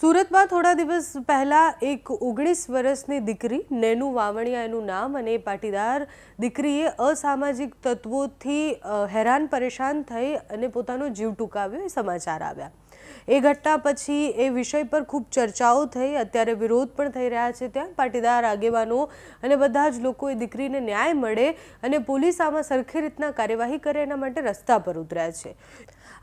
સુરતમાં થોડા દિવસ પહેલાં એક ઓગણીસ વર્ષની દીકરી, નેનુ વાવણિયા એનું નામ અને પાટીદાર દીકરીએ અસામાજિક તત્વોથી હેરાન પરેશાન થઈ અને પોતાનો જીવ ટૂંકાવ્યો એ સમાચાર આવ્યા. એ ઘટના પછી એ વિષય પર ખૂબ ચર્ચાઓ થઈ, અત્યારે વિરોધ પણ થઈ રહ્યા છે ત્યાં. પાટીદાર, આગેવાનો અને બધા જ લોકો એ દીકરીને ન્યાય મળે અને પોલીસ આમાં સરખી રીતના કાર્યવાહી કરે એના માટે રસ્તા પર ઉતર્યા છે.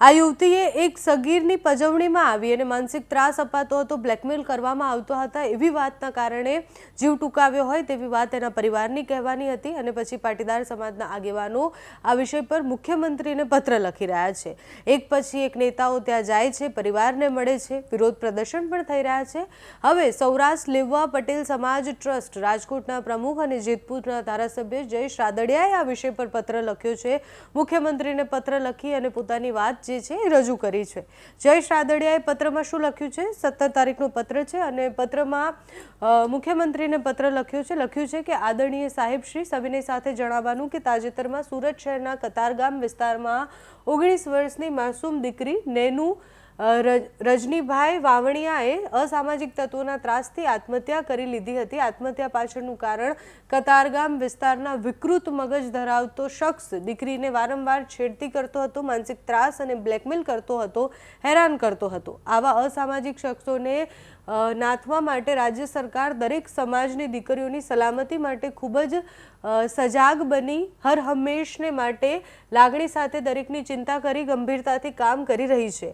આ યુવતીએ એક સગીરની પજવણીમાં આવી અને માનસિક ત્રાસ અપાતો હતો બ્લેકમેલ કરવામાં આવતો હતા એવી વાતના કારણે જીવ ટૂંકાવ્યો હોય તેવી વાત એના પરિવારની કહેવાની હતી અને પછી પાટીદાર સમાજના આગેવાનો આ વિષય પર મુખ્યમંત્રીને પત્ર લખી રહ્યા છે. એક પછી એક નેતાઓ ત્યાં જાય છે, પરિવારને મળે છે, વિરોધ પ્રદર્શન પણ થઈ રહ્યા છે. હવે સૌરાષ્ટ્ર લેવા પટેલ સમાજ ટ્રસ્ટ રાજકોટના પ્રમુખ અને જેતપુરના ધારાસભ્ય જયેશ રાદડિયાએ આ વિષય પર પત્ર લખ્યો છે. મુખ્યમંત્રીને પત્ર લખી અને પોતાની વાત જે છે એ રજૂ કરી છે. જયેશ રાદડિયાએ પત્રમાં શું લખ્યું છે? સત્તર તારીખનો પત્ર છે અને પત્રમાં મુખ્યમંત્રીને પત્ર લખ્યો છે. લખ્યું છે કે આદરણીય સાહેબ શ્રી સવિનય સાથે જણાવવાનું કે તાજેતરમાં સુરત શહેરના કતારગામ વિસ્તારમાં ઓગણીસ વર્ષની માસૂમ દીકરી નેનુ રજનીભાઈ વાવણિયાએ અસામાજિક તત્વોના ત્રાસથી આત્મહત્યા કરી લીધી હતી. આત્મહત્યા પાછળનું કારણ, કતારગામ વિસ્તારના વિકૃત મગજ ધરાવતો શખ્સ દીકરીને વારંવાર છેડતી કરતો હતો, માનસિક ત્રાસ અને બ્લેકમેલ કરતો હતો, હેરાન કરતો હતો. આવા અસામાજિક શખ્સોને નાથવા માટે રાજ્ય સરકાર દરેક સમાજની દીકરીઓની સલામતી માટે ખૂબ જ સજાગ બની, હર હંમેશને માટે લાગણી સાથે દરેકની ચિંતા કરી, ગંભીરતાથી કામ કરી રહી છે.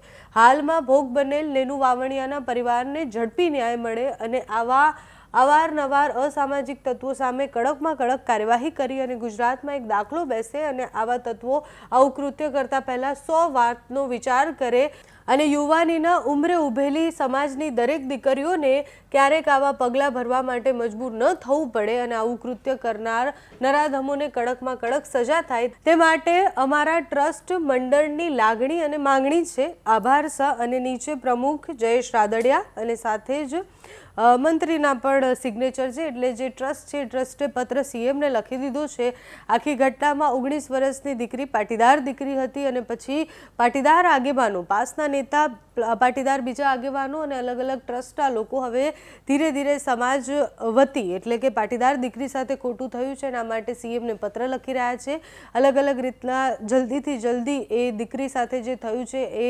હાલમાં ભોગ બનેલ નેનુ વાવણિયાના પરિવારને ઝડપી ન્યાય મળે અને આવા અવારનવાર અસામાજિક તત્વો સામે કડકમાં કડક કાર્યવાહી કરી અને ગુજરાતમાં એક દાખલો બેસે અને આવા તત્વો આવું કૃત્ય કરતા પહેલા સો વાતનો વિચાર કરે અને યુવાનીના ઉંમરે ઉભેલી સમાજની દરેક દીકરીઓને ક્યારેક આવા પગલાં ભરવા માટે મજબૂર ન થવું પડે અને આવું કૃત્ય કરનાર નરાધમોને કડકમાં કડક સજા થાય તે માટે અમારા ટ્રસ્ટ મંડળની લાગણી અને માંગણી છે. આભાર સહ અને નીચે પ્રમુખ જયેશ રાદડિયા અને સાથે જ મંત્રીના પણ સિગ્નેચર છે. એટલે જે ટ્રસ્ટ છે ટ્રસ્ટે પત્ર સીએમને લખી દીધો છે. આખી ઘટનામાં ઓગણીસ વર્ષની દીકરી પાટીદાર દીકરી હતી અને પછી પાટીદાર આગેવાનો પાસના નેતા પાટીદાર બીજા આગેવાનો અને અલગ અલગ ટ્રસ્ટના લોકો હવે ધીરે ધીરે સમાજ વતી એટલે કે પાટીદાર દીકરી સાથે ખોટું થયું છે એના માટે સીએમને પત્ર લખી રહ્યા છે. અલગ અલગ રીતના જલ્દીથી જલ્દી એ દીકરી સાથે જે થયું છે એ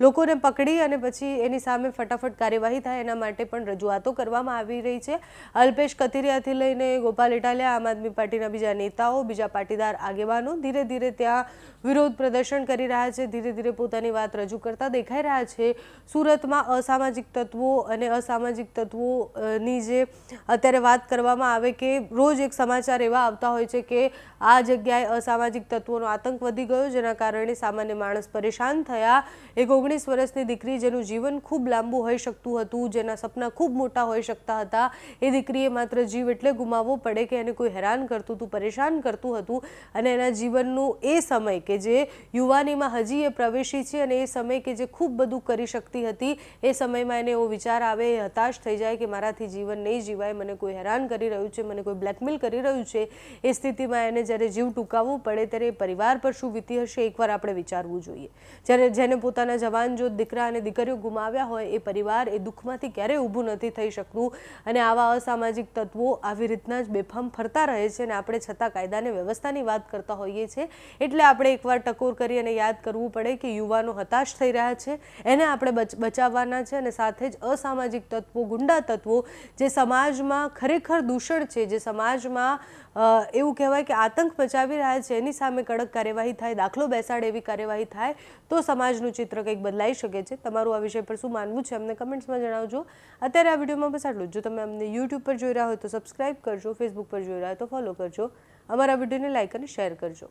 લોકોને પકડી અને પછી એની સામે ફટાફટ કાર્યવાહી થાય એના માટે પણ રજૂઆતો કરવામાં આવી રહી છે. અલ્પેશ કથિરિયાથી લઈને ગોપાલ ઇટાલિયા, આમ આદમી પાર્ટીના બીજા નેતાઓ, બીજા પાટીદાર આગેવાનો ધીરે ધીરે ત્યાં વિરોધ પ્રદર્શન કરી રહ્યા છે. ધીરે ધીરે પોતાની વાત રજૂ કરતા દેખાઈ રહ્યા છે. સુરતમાં અસામાજિક તત્વો અને અસામાજિક તત્વોની જે અત્યારે વાત કરવામાં આવે કે રોજ એક સમાચાર એવા આવતા હોય છે કે આ જગ્યાએ અસામાજિક તત્વોનો આતંક વધી ગયો, જેના કારણે સામાન્ય માણસ પરેશાન થયા. એક ઓગણીસ વર્ષની દીકરી જેનું જીવન ખૂબ લાંબુ હોઈ શકતું હતું, જેના સપના ખૂબ મોટા હોઈ શકતા હતા. એ દીકરીએ માત્ર જીવ એટલે ગુમાવવો પડે કે એને કોઈ હેરાન કરતું હતું, પરેશાન કરતું હતું. અને એના જીવનનું એ સમય કે જે યુવાનીમાં હજી એ પ્રવેશી છે અને એ સમય કે જે ખૂબ બધું કરી શકતી હતી. એ સમયમાં એને એવો વિચાર આવે, એ હતાશ થઈ જાય કે મારાથી જીવન નહીં જીવાય, મને કોઈ હેરાન કરી રહ્યું છે, મને કોઈ બ્લેકમેલ કરી રહ્યું છે. એ સ્થિતિમાં એને જ્યારે જીવ ટૂંકાવવું પડે ત્યારે પરિવાર પર શું વીતી હશે, એકવાર આપણે વિચારવું જોઈએ. જ્યારે જેને પોતાના જવાન જો દીકરા અને દીકરીઓ ગુમાવ્યા હોય, એ પરિવાર એ દુઃખમાંથી ક્યારેય ઊભું નથી થઈ શકતું. અને આવા અસામાજિક તત્વો આવી રીતના જ બેફામ ફરતા રહે છે અને આપણે છતાં કાયદાને વ્યવસ્થાની વાત કરતા હોઈએ છીએ એટલે આપણે એકવાર ટકોર કરી અને યાદ કરવું પડે કે યુવાનો હતાશ થઈ રહ્યા છે. આપણે બચ- બચાવવાના છે અને સાથે જ અસામાજિક તત્વો, ગુંડા તત્વો જે સમાજમાં ખરેખર દૂષણ છે, જે સમાજમાં એવું કહેવાય કે આતંક મચાવી રહ્યા છે, એની સામે કડક કાર્યવાહી થાય, દાખલો બેસાડે એવી કાર્યવાહી થાય, તો સમાજનું ચિત્ર કંઈક બદલાઈ શકે છે. તમારું આ વિષય પર શું માનવું છે, અમને કમેન્ટ્સમાં જણાવજો. અત્યારે આ વિડીયોમાં બસ આટલું જ. તમે અમને યુટ્યુબ પર જોઈ રહ્યા હોય તો સબસ્ક્રાઇબ કરજો ફેસબુક પર જોઈ રહ્યા હોય તો ફોલો કરજો. અમારા વિડીયોને લાઇક અને શેર કરજો.